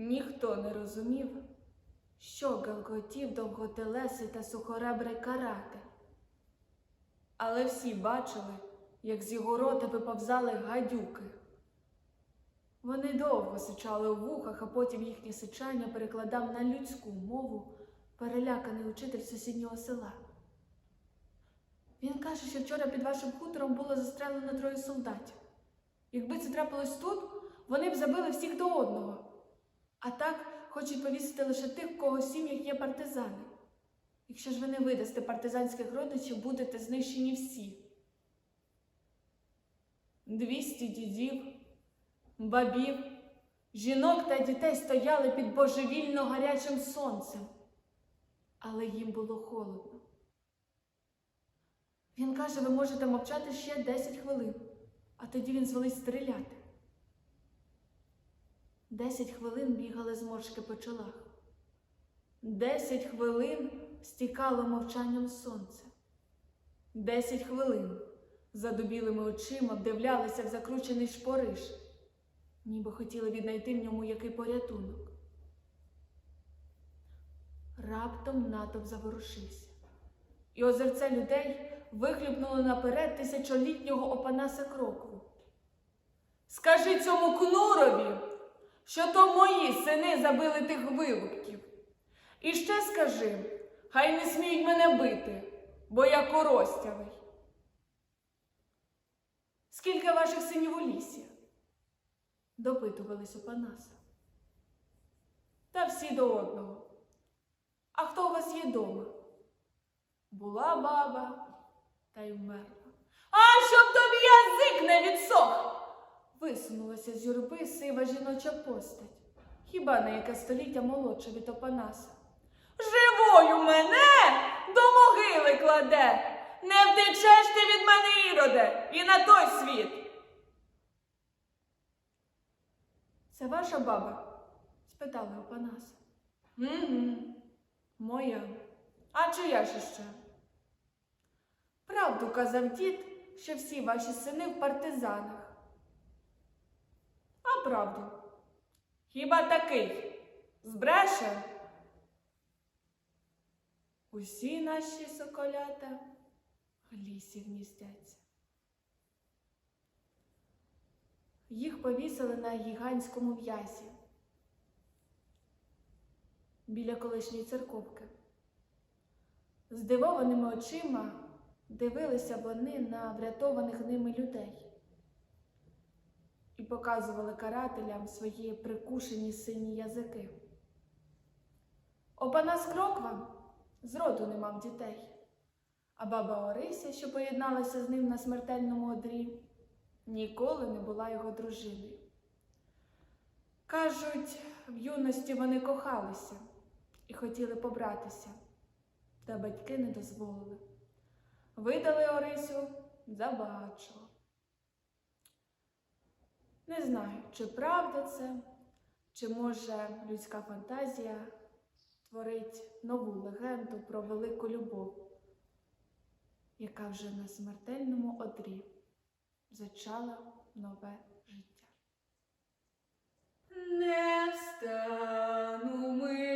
Ніхто не розумів, що галкотів довготелеси та сухоребрий карати. Але всі бачили, як з його рота виповзали гадюки. Вони довго сичали у вухах, а потім їхнє сичання перекладав на людську мову переляканий учитель сусіднього села. Він каже, що вчора під вашим хутором було застрелено троє солдатів. Якби це трапилось тут, вони б забили всіх до одного. А так хочуть повісити лише тих, кого сім'ях є партизани. Якщо ж ви не видасте партизанських родичів, будете знищені всі. Двісті дідів, бабів, жінок та дітей стояли під божевільно гарячим сонцем, але їм було холодно. Він каже, ви можете мовчати ще 10 хвилин, а тоді він звелить стріляти. Десять хвилин бігали зморшки по чолах. Десять хвилин стікало мовчанням сонце. Десять хвилин задубілими очима вдивлялися в закручений шпориш, ніби хотіли віднайти в ньому який порятунок. Раптом натовп заворушився, і озерце людей вихлюпнуло наперед тисячолітнього опанаса крокву. Скажи цьому кнурові, що то мої сини забили тих вилупків. І ще скажи, хай не сміють мене бити, бо я коростявий. Скільки ваших синів у лісі? допитувались у Панаса. Та всі до одного. А хто у вас є дома? Була баба та й вмерла. А щоб тобі язик не відсох! Висунулася з юрби сива жіноча постать, хіба не яке століття молодша від Опанаса. Живою мене до могили кладе, не втечеш ти від мене, іроде, і на той світ. Це ваша баба? спитала Опанаса. Угу, моя. А чия ж ще? Правду казав дід, що всі ваші сини в партизанах. А правду? Хіба такий збреше? Усі наші соколята в лісі гніздяться. Їх повісили на гігантському в'язі біля колишньої церковки. Здивованими очима дивилися вони на врятованих ними людей і показували карателям свої прикушені сині язики. Опанас Кроква зроду не мав дітей, а баба Орися, що поєдналася з ним на смертельному одрі, ніколи не була його дружиною. Кажуть, в юності вони кохалися і хотіли побратися, та батьки не дозволили. Видали Орисю за багатшого. Не знаю, чи правда це, чи може людська фантазія творить нову легенду про велику любов, яка вже на смертельному одрі зачала нове життя. Не встану, милий,